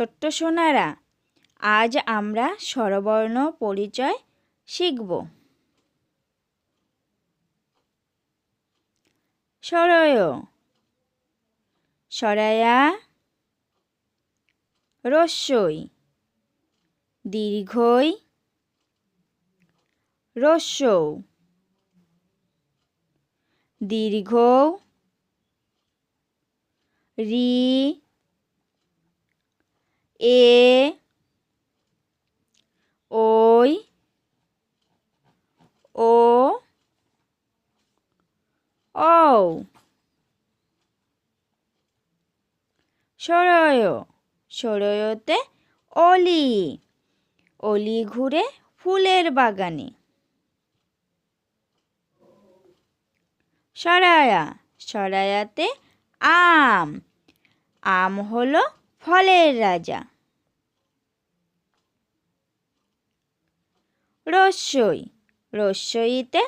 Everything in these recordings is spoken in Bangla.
ছোট্ট সোনারা আজ আমরা স্বরবর্ণ পরিচয় শিখব। সরয় সরায়া রস্যই দীর্ঘই রস্যৌ দীর্ঘ রি এ, ওই, ও ও সরয়, সরয়তে অলি অলি ঘুরে ফুলের বাগানে। সরায়া, সরায়াতে আম। আম হলো ফলের রাজা। রস্যই। রস্যইতে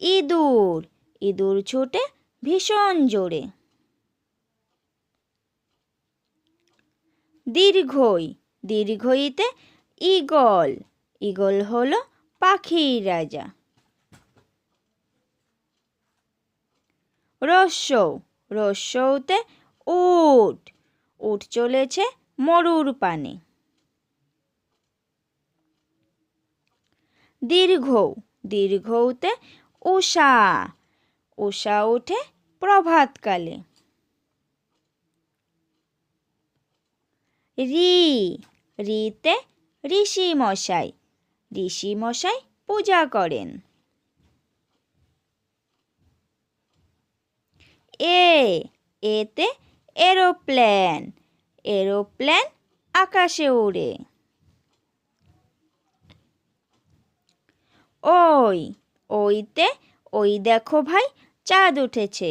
ইঁদুর। ইঁদুর ছুটে ভীষণ জোরে। দীর্ঘই। দীর্ঘইতে ঈগল। ঈগল হলো পাখির রাজা। রস্যৌ রস্যৌতে উট। উট চলেছে মরুর পানে। দীর্ঘ, দীর্ঘতে উষা উষা ওঠে প্রভাতকালে। রি, রিতে ঋষি মশাই ঋষি মশাই পূজা করেন। এ, এতে এরোপ্লেন এরোপ্লেন আকাশে উড়ে। ওই, ওইতে, ওই দেখো ভাই, চাঁদ উঠেছে।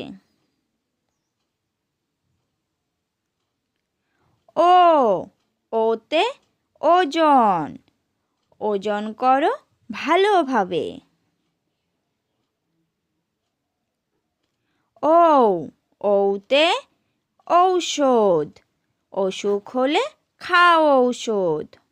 ও, ওতে ওজন ওজন করো ভালোভাবে। ও, ওতে ঔষধ। অসুখ হলে খাও ঔষধ।